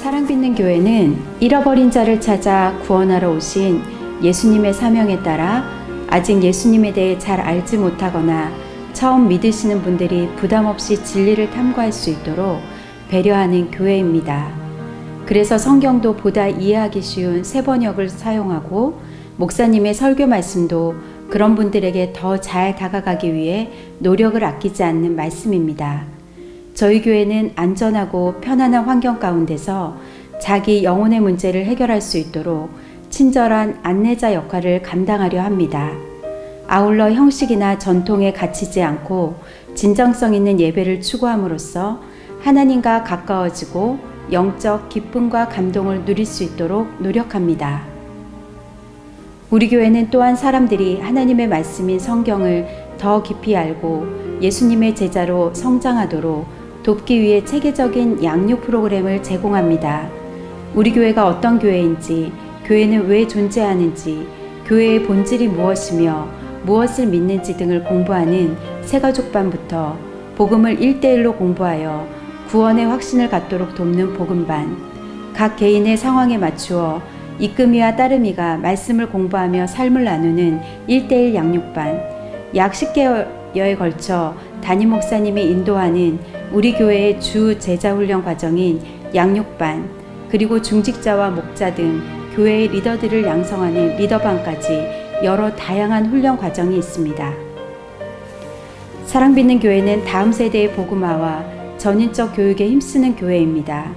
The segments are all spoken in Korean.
사랑받는 교회는 잃어버린 자를 찾아 구원하러 오신 예수님의 사명에 따라 아직 예수님에 대해 잘 알지 못하거나 처음 믿으시는 분들이 부담 없이 진리를 탐구할 수 있도록 배려하는 교회입니다. 그래서 성경도 보다 이해하기 쉬운 세 번역을 사용하고 목사님의 설교 말씀도 그런 분들에게 더 잘 다가가기 위해 노력을 아끼지 않는 말씀입니다. 저희 교회는 안전하고 편안한 환경 가운데서 자기 영혼의 문제를 해결할 수 있도록 친절한 안내자 역할을 감당하려 합니다. 아울러 형식이나 전통에 갇히지 않고 진정성 있는 예배를 추구함으로써 하나님과 가까워지고 영적 기쁨과 감동을 누릴 수 있도록 노력합니다. 우리 교회는 또한 사람들이 하나님의 말씀인 성경을 더 깊이 알고 예수님의 제자로 성장하도록 돕기 위해 체계적인 양육 프로그램을 제공합니다. 우리 교회가 어떤 교회인지, 교회는 왜 존재하는지, 교회의 본질이 무엇이며 무엇을 믿는지 등을 공부하는 새가족반부터 복음을 1대1로 공부하여 구원의 확신을 갖도록 돕는 복음반, 각 개인의 상황에 맞추어 이금이와 따름이가 말씀을 공부하며 삶을 나누는 1대1 양육반, 약 10개월여에 걸쳐 담임 목사님이 인도하는 우리 교회의 주 제자 훈련 과정인 양육반, 그리고 중직자와 목자 등 교회의 리더들을 양성하는 리더반까지 여러 다양한 훈련 과정이 있습니다. 사랑받는 교회는 다음 세대의 복음화와 전인적 교육에 힘쓰는 교회입니다.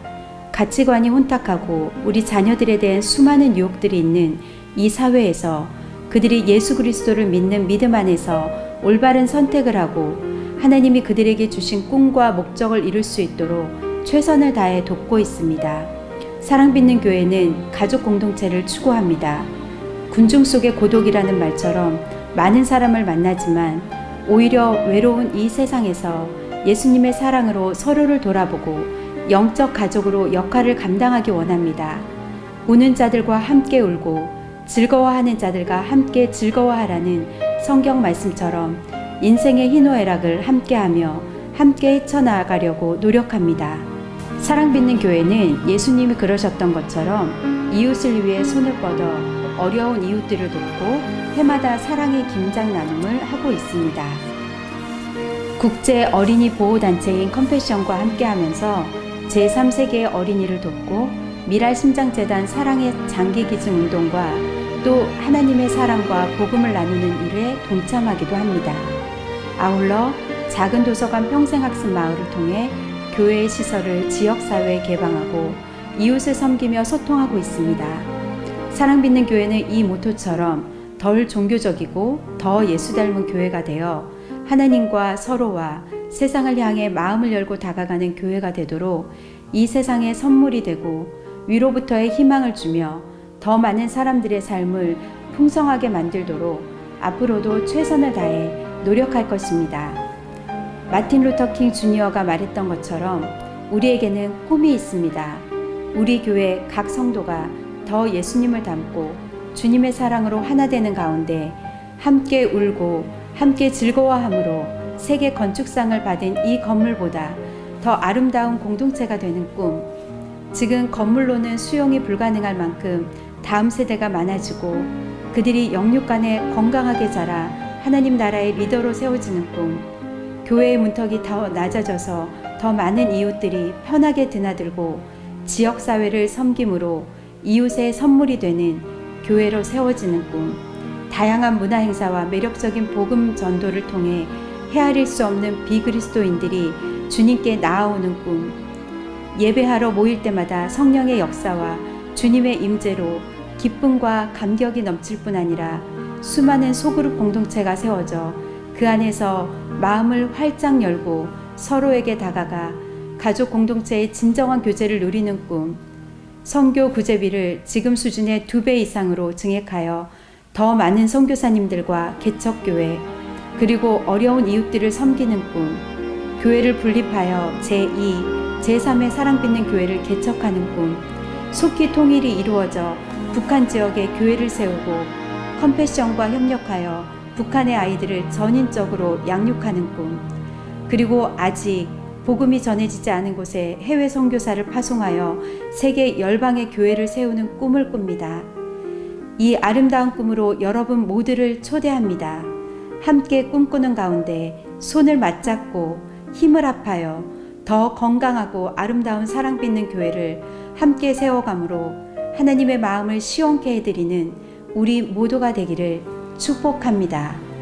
가치관이 혼탁하고 우리 자녀들에 대한 수많은 유혹들이 있는 이 사회에서 그들이 예수 그리스도를 믿는 믿음 안에서 올바른 선택을 하고 하나님이 그들에게 주신 꿈과 목적을 이룰 수 있도록 최선을 다해 돕고 있습니다. 사랑받는 교회는 가족 공동체를 추구합니다. 군중 속의 고독이라는 말처럼 많은 사람을 만나지만 오히려 외로운 이 세상에서 예수님의 사랑으로 서로를 돌아보고 영적 가족으로 역할을 감당하기 원합니다. 우는 자들과 함께 울고 즐거워하는 자들과 함께 즐거워하라는 성경 말씀처럼 인생의 희노애락을 함께하며 함께 헤쳐나가려고 노력합니다. 사랑받는 교회는 예수님이 그러셨던 것처럼 이웃을 위해 손을 뻗어 어려운 이웃들을 돕고 해마다 사랑의 김장 나눔을 하고 있습니다. 국제 어린이 보호 단체인 컴패션과 함께하면서 제3세계의 어린이를 돕고 미랄 심장재단 사랑의 장기 기증 운동과 또 하나님의 사랑과 복음을 나누는 일에 동참하기도 합니다. 아울러 작은 도서관 평생학습 마을을 통해 교회의 시설을 지역사회에 개방하고 이웃을 섬기며 소통하고 있습니다. 사랑받는 교회는 이 모토처럼 덜 종교적이고 더 예수 닮은 교회가 되어 하나님과 서로와 세상을 향해 마음을 열고 다가가는 교회가 되도록 이 세상의 선물이 되고 위로부터의 희망을 주며 더 많은 사람들의 삶을 풍성하게 만들도록 앞으로도 최선을 다해 노력할 것입니다. 마틴 루터 킹 주니어가 말했던 것처럼 우리에게는 꿈이 있습니다. 우리 교회 각 성도가 더 예수님을 닮고 주님의 사랑으로 하나 되는 가운데 함께 울고 함께 즐거워함으로 세계 건축상을 받은 이 건물보다 더 아름다운 공동체가 되는 꿈. 지금 건물로는 수용이 불가능할 만큼 다음 세대가 많아지고 그들이 영육 간에 건강하게 자라 하나님 나라의 리더로 세워지는 꿈. 교회의 문턱이 더 낮아져서 더 많은 이웃들이 편하게 드나들고 지역 사회를 섬김으로 이웃의 선물이 되는 교회로 세워지는 꿈. 다양한 문화 행사와 매력적인 복음 전도를 통해 헤아릴 수 없는 비그리스도인들이 주님께 나아오는 꿈. 예배하러 모일 때마다 성령의 역사와 주님의 임재로 기쁨과 감격이 넘칠 뿐 아니라 수많은 소그룹 공동체가 세워져 그 안에서 마음을 활짝 열고 서로에게 다가가 가족 공동체의 진정한 교제를 누리는 꿈. 선교 구제비를 지금 수준의 두 배 이상으로 증액하여 더 많은 선교사님들과 개척교회 그리고 어려운 이웃들을 섬기는 꿈. 교회를 분립하여 제2, 제3의 사랑받는 교회를 개척하는 꿈. 속히 통일이 이루어져 북한 지역에 교회를 세우고 컴패션과 협력하여 북한의 아이들을 전인적으로 양육하는 꿈. 그리고 아직 복음이 전해지지 않은 곳에 해외 선교사를 파송하여 세계 열방의 교회를 세우는 꿈을 꿉니다. 이 아름다운 꿈으로 여러분 모두를 초대합니다. 함께 꿈꾸는 가운데 손을 맞잡고 힘을 합하여 더 건강하고 아름다운 사랑 빚는 교회를 함께 세워감으로 하나님의 마음을 시원케 해드리는 우리 모두가 되기를 축복합니다.